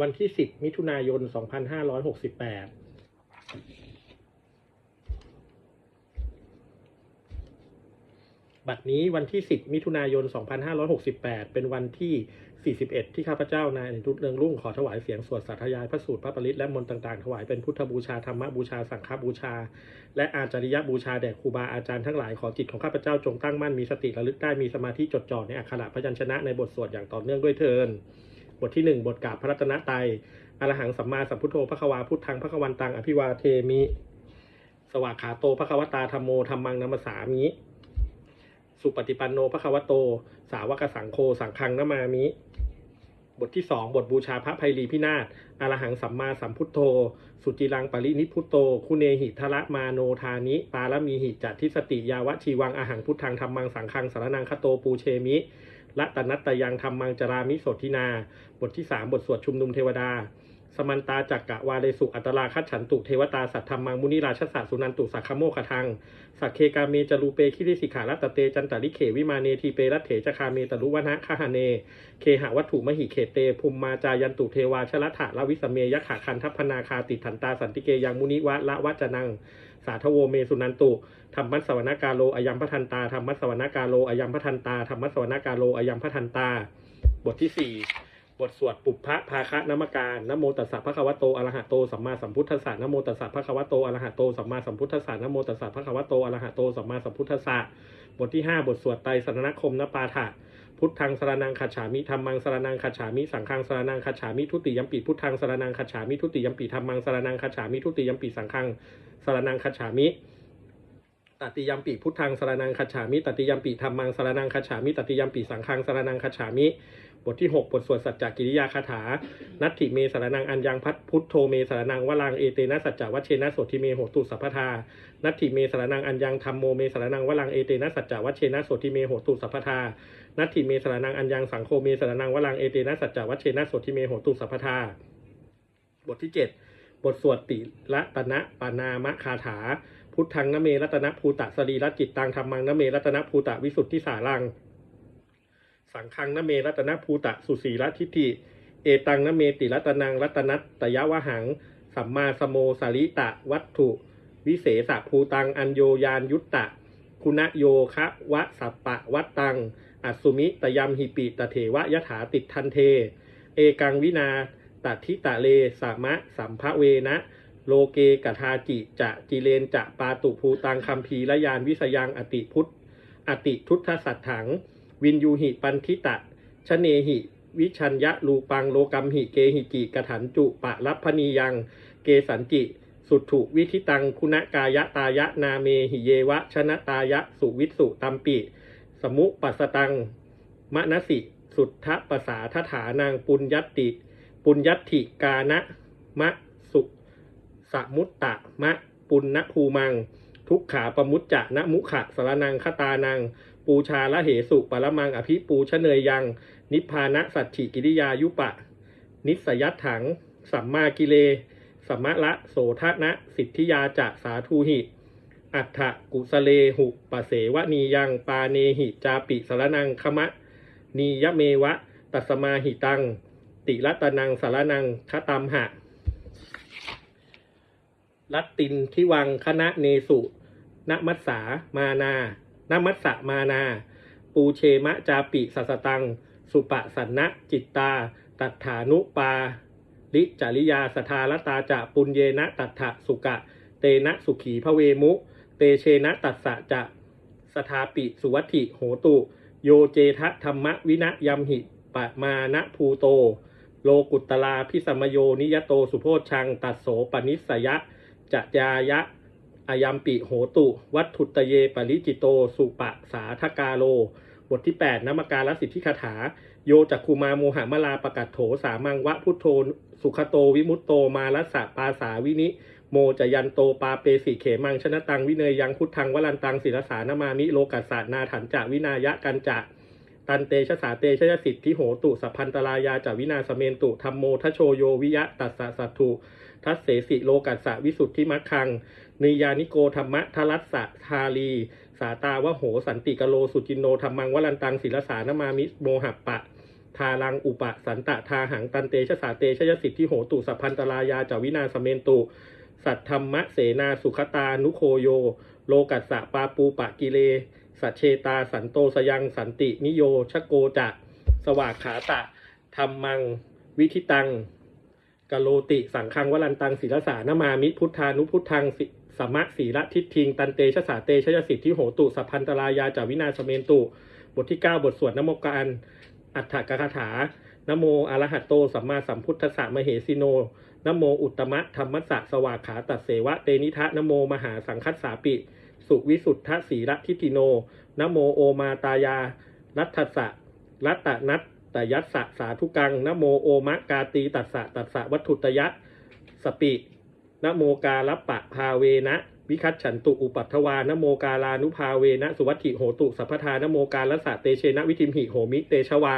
วันที่ 10 มิถุนายน 2568บัดนี้วันที่ 10 มิถุนายน 2568 เป็นวันที่ 41 ที่ข้าพเจ้านายอนิรุตเรืองรุ่งขอถวายเสียงสวดสาธยายพระสูตรพระปริตและมนต์ต่างๆ ถวายเป็นพุทธบูชาธรรมบูชาสังฆบูชา และอาจาริยบูชาแด่ครูบาอาจารย์ทั้งหลายขอจิตของข้าพเจ้าจงตั้งมั่นมีสติระลึกได้มีสมาธิจดจ่อในอักขระพยัญชนะในบทสวดอย่างต่อเนื่องด้วยเทิน บทที่ 1 บทกาบพระรัตนตรัยอรหังสัมมาสัมพุทโธพระควาพุทธังพระควันตังอภิวาเทมิ สวากขาโตพระควตาธรรมโมธรรมังนัมสสามิสุปฏิปันโนพระควโต สาวกสังโฆสังฆังนามามิ บทที่สองบทบูชาพระไพรีพินาศอรหังสัมมาสัมพุทโธ สุจิรังปรินิพุโต คุเนหิทละมาโนทานิ ปาลมีหิจัตทิสติยาวะชีวังอาหังพุทธังธรรมังสังฆังสารนังคโตปูเชมิ ละตนัตตยังธรรมังจรามิโสทินา บทที่สามบทสวดชุมนุมเทวดา สมันตาจักกะวาเลสุอัตราคัจฉันตุเทวตาสัทธรรมังมุนิราชสะสุนันตุสักขโมคทังสักเคกาเมจรูเปคิริสิขารัตเตจันตาริเขวิมาเนทีเปรัตเถจคาเมตรุวนะคหเน เคหะวัตถุมหิเขเตภูมิมาจายันตุเทวาชลถะละวิสเมยขะคันทัพพนาคาติถันตาสันติเกยังมุนิวะละวัจนัง สาทโวเมสุนันตุธรรมัสวนากาโลอายัมพทันตาธรรมัสวนากาโลอายัมพทันตาธรรมัสวนากาโลอายัมพทันตา บทที่สี่ บทสวดปุพพะภาคะนมการนโมตัสสะภะคะวะโตอรหะโตสัมมาสัมพุทธัสสะนโมตัสสะภะคะวะโตอรหะโตสัมมาสัมพุทธัสสะนโมตัสสะภะคะวะโตอรหะโตสัมมาสัมพุทธัสสะบทที่ห้าบทสวดไตรสรณคมนปาฐะพุทธังสรนังคัจฉามิธรรมังสรนังคัจฉามิสังฆังสรนังคัจฉามิทุติยมปิพุทธังสรนังคัจฉามิทุติยมปิธรรมังสรนังคัจฉามิทุติยมปิสังฆังสรนังคัจฉามิตติยมปิพุทธังสรนังคัจฉามิตติยมปิธรรมังสรนังคัจฉามิตติยมปิสังฆังสรนังคัจฉามิ บทที่ 6 บทสวดสัจจกิริยาคาถา นัตถิเมสารนังอัญญังพัทพุทโธเมสารนังวลังเอเตนะสัจจวัชเชนะโสทิเมโหตุสัพพทา นัตถิเมสารนังอัญญังธรรมโมเมสารนังวลังเอเตนะสัจจวัชเชนะโสทิเมโหตุสัพพทา นัตถิเมสารนังอัญญังสังโฆเมสารนังวลังเอเตนะสัจจวัชเชนะโสทิเมโหตุสัพพทา บทที่ 7 บทสวดติละตนะปานามะคาถา พุทธังนเมรัตนภูตะสรีรจิตตังธรรมังนเมรัตนภูตะวิสุทธิสารัง สังฆังนเมรัตนภูตะสุสีรทิฏฐิเอตังนเมติรัตนังรัตนัตตยวหัง สัมมาสโมสาริตะวัตถุ วิเศษภูตังอัญโยยานยุตตะ คุณโยคะวะสัปปะวัตตัง อัสสุมิตยัมหิปิตเถวะยถาติดทันเท เอกังวินาตัทิตะเลสามะสัมภเวนะ โลเกกทาจิจะจิเลนจะปาตุภูตังคัมภีระยานวิสยังอติพุทธอติทุทธสัตถัง วินยูหิปันทิตะชเนหิ วิชัญญะลูปังโลกัมหิเกหิจิกถันจุปะรัพพนียัง เกสันจิ สุถุวิธิตังคุณกายะตายะนาเมหิเยวะ ชนะตายะสุวิสุตัมปิ สมุปัสตังมณสิ สุทธปสาทถานังปุญญติ ปุญญติกานะมะสุสมุตตะมะปุณณภูมัง ทุกขาปมุจจะนะมุขะสรนังคตานัง ปูชาละเหสุปรมัง อภิปูชเนยยัง นิพพานะสัจฉิกิริยายุปะ นิสยัตถัง สัมมากิเลสัมมะละโสทนะ สิทธิยาจะสาธุหิ อัฏฐกุสเลหุปเสวนียังปาเนหิจาปิสารนังคมะนียเมวะ ตัสมาหิตัง ติรัตนังสารนังคตัมหะลัตตินทิวังคณะเนสุ นมัสสามานานมัสสะมานา ปูเชมะจาปิสัสตัง สุปะสันนะจิตตา ตัฏฐานุปาลิจาริยาสทาลตาจะปุญเยนะตัฏฐะสุกะ เตนะสุขีพระเวมุ เตเชนะตัสสะจะสทาปิสุวัติโหตุ โยเจทะธรรมวินะยัมหิปะมานะภูโต โลกุตตลาพิสมโยนิยโตสุโพชัง ตัสโสปนิสยะจะยายะ อายัมปิโหตุ วัตถุตเยปริจิโต สุปะสาทกาโล บทที่ 8นมการลสิทธิคาถา โยจักคุมาโมหะมลาประกัตโถสามังวะพุทโธสุขโตวิมุตโตมาลัสสะปาสาวินิ โมจยันโตปาเปสิเขมังชนะตังวิเนยยังพุทธังวลันตังศิรสานามามิโลกัสสานาถันจะวินายะกันจะตันเตชะสาเตชะสิทธิโหตุสัพพันตรายาจาวินาสเมนตุธรรมโมทโชโยวิยะตัสสะสัตถุทัสเสสิโลกัสสะวิสุทธิมัคคัง นิยานิโกธรรมะทรัสสะทาลีสาตาวะโหสันติกโลสุจินโนธรรมังวลันตังศิลสานามามิโมหัปะ ทารังอุปสันตะทาหังตันเตชะสาเตชะยสิทธิโหตุสัพพันตรายาจาวินาสเมนตุ สัทธรรมะเสนาสุขตานุโคโย โลกัสสะปาปูปะกิเลสัชเชตาสันโตสยังสันตินิโยชโกจะสวากขาตะธรรมัง วิธิตังกโลติสังคังวลันตังศิลสานามามิพุทธานุพุทธังสิ สัมมะสีละทิฏทิง ตันเตชะสาเตชะยสิทธิโหตุสัพพันตรายาจาวินาสเมนตุ บทที่ 9 บทสวดนโมการอัฏฐกถาถานโมอระหะโตสัมมาสัมพุทธสสะมเหสิโนนโมอุตตมะธรรมสสะสวากขาตัดเสวะเตนิทะนโมมหาสังคัสสาปิ สุวิสุทธสีระทิติโนนโมโอมาตายา รัตสะรัตตนัตตยัสสะสาธุกังนโมโอมะกาตีตัสสะตัสสะวัตถุตยะสปิ นโมกาลปะภาเวนะวิคัตฉันตุอุปัฏฐวานโมกาลานุภาเวนะสุวัติโหตุสัพพทานโมกาลสะเตเชนะวิทิมหิโหมิเตชวา